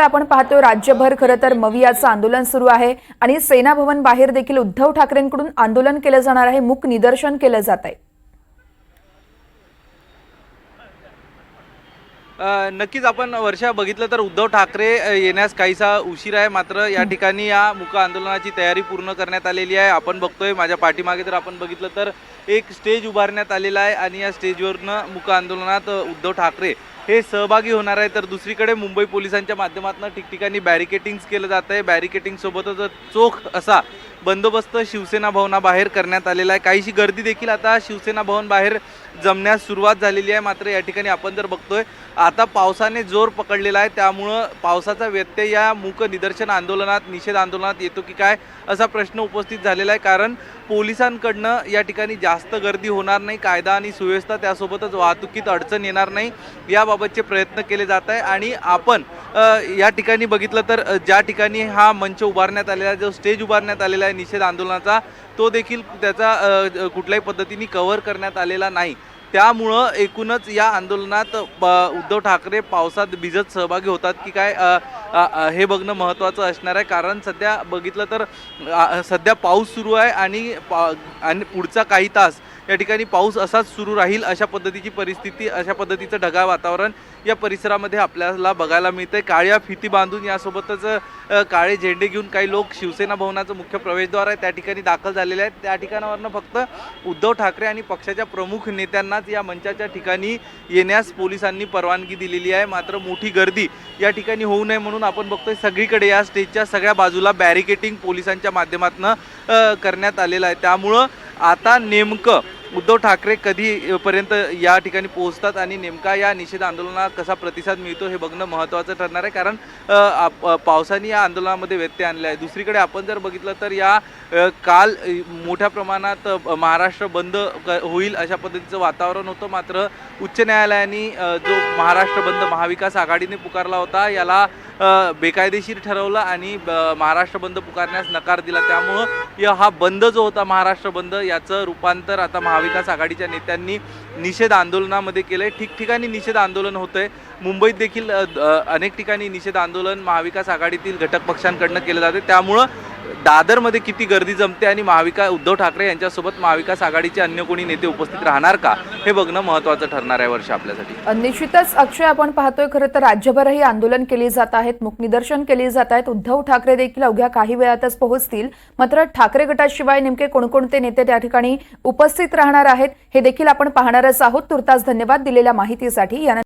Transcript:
आपण पाहतोय राज्यभर खरं तर मवियाचं आंदोलन सुरू आहे आणि सेना भवन बाहेर देखील उद्धव ठाकरेंकडून आंदोलन केलं जाणार आहे मुक निदर्शन केलं जात आहे. नक्कीच आपण वर्षा बघितलं तर उद्धव ठाकरे येण्यास काहीसा उशीर आहे. मात्र या ठिकाणी या मुक आंदोलनाची तयारी पूर्ण करण्यात आलेली आहे. आपण बघतोय माझ्या पाठीमागे तर आपण बघितलं तर एक स्टेज उभारण्यात आलेला आहे आणि या स्टेजवरनं मुक आंदोलनात उद्धव ठाकरे हे सहभागी होणार आहे तर दुसरीकडे मुंबई पोलिसांच्या माध्यमातून ठिकठिकाणी बॅरिकेटिंग्स केलं जात आहे बॅरिकेटिंग सोबतच चोख असा बंदोबस्त शिवसेना भवनाबाहेर करण्यात आलेला आहे. काहीशी गर्दी देखील आता शिवसेना भवन बाहेर जमण्यास सुरुवात झालेली आहे. मात्र या ठिकाणी आपण जर बघतोय आता पावसाने जोर पकडलेला आहे. त्यामुळं पावसाचा व्यत्यय या मूक निदर्शन आंदोलनात निषेध आंदोलनात येतो की काय असा प्रश्न उपस्थित झालेला आहे. कारण पोलिसांकडनं या ठिकाणी जास्त गर्दी होणार नाही. कायदा आणि सुव्यवस्था त्यासोबतच वाहतुकीत अडचण येणार नाही. याबाबतचे प्रयत्न केले जात आहे. आणि आपण या ठिकाणी बघितलं तर ज्या ठिकाणी हा मंच उभारण्यात आलेला आहे जो स्टेज उभारण्यात आलेला आहे निषेध आंदोलनाचा तो देखील त्याचा कुठल्याही पद्धतीने कव्हर करण्यात आलेला नाही. त्यामुळं एकूणच या आंदोलनात ब- उद्धव ठाकरे पावसात भिजत सहभागी होतात की काय हे बघणं महत्त्वाचं असणार आहे. कारण सध्या बघितलं तर सध्या पाऊस सुरू आहे आणि पा आणि पुढचा काही तास या ठिकाणी पाऊस असाच सुरू राहील अशा पद्धतीची परिस्थिती अशा पद्धतीचं ढगाळ वातावरण या परिसरामध्ये आपल्याला बघायला मिळतंय. काळ्या फिती बांधून यासोबतच काळे झेंडे घेऊन काही लोक शिवसेना भवनाचं मुख्य प्रवेशद्वार आहे त्या ठिकाणी दाखल झालेले आहेत. त्या ठिकाणावरनं फक्त उद्धव ठाकरे आणि पक्षाच्या प्रमुख नेत्यांनाच या मंचाच्या ठिकाणी येण्यास पोलिसांनी परवानगी दिलेली आहे. मात्र मोठी गर्दी या ठिकाणी होऊ नये म्हणून आपण बघतोय सगळीकडे या स्टेजच्या सगळ्या बाजूला बॅरिकेटिंग पोलिसांच्या माध्यमातून करण्यात आलेलं आहे. त्यामुळं आता नेमकं उद्धव ठाकरे कधीपर्यंत या ठिकाणी पोहोचतात आणि नेमका या निषेध आंदोलनाला कसा प्रतिसाद मिळतो हे बघणं महत्त्वाचं ठरणार आहे. कारण आप- पावसाने या आंदोलनामध्ये व्यत्यय आणला आहे दुसरीकडे आपण जर बघितलं तर या काल मोठ्या प्रमाणात महाराष्ट्र बंद क- होईल अशा पद्धतीचं वातावरण होतं. मात्र उच्च न्यायालयाने जो महाराष्ट्र बंद महाविकास आघाडीने पुकारला होता याला बेकायदेशीर ठरवलं आणि ब- महाराष्ट्र बंद पुकारण्यास नकार दिला. त्यामुळं हा बंद जो होता महाराष्ट्र बंद याचं रूपांतर आता महाविकास आघाडीच्या नेत्यांनी निषेध आंदोलनामध्ये केलं आहे ठिकठिकाणी निषेध आंदोलन होतंय. मुंबईत देखील अनेक ठिकाणी निषेध आंदोलन महाविकास आघाडीतील घटक पक्षांकडनं केलं जाते त्यामुळं दादरमध्ये किती गर्दी जमते आणि महाविकास उद्धव ठाकरे यांच्यासोबत महाविकास आघाडीचे अन्य कोणी नेते उपस्थित राहणार का? हे बघणं महत्त्वाचं ठरणार आहे वर्ष आपल्यासाठी. निश्चितच अक्षय आपण पाहतोय खरं तर राज्यभरही आंदोलन केली जात आहेत मुखनिदर्शन केली जात आहेत. उद्धव ठाकरे देखील अवघ्या काही वेळातच पोहोचतील. मात्र ठाकरे गटाशिवाय नेमके कोणकोणते नेते त्या ठिकाणी उपस्थित राहणार आहेत हे देखील आपण पाहणारच आहोत. तुर्तास धन्यवाद दिलेल्या माहितीसाठी. यानंतर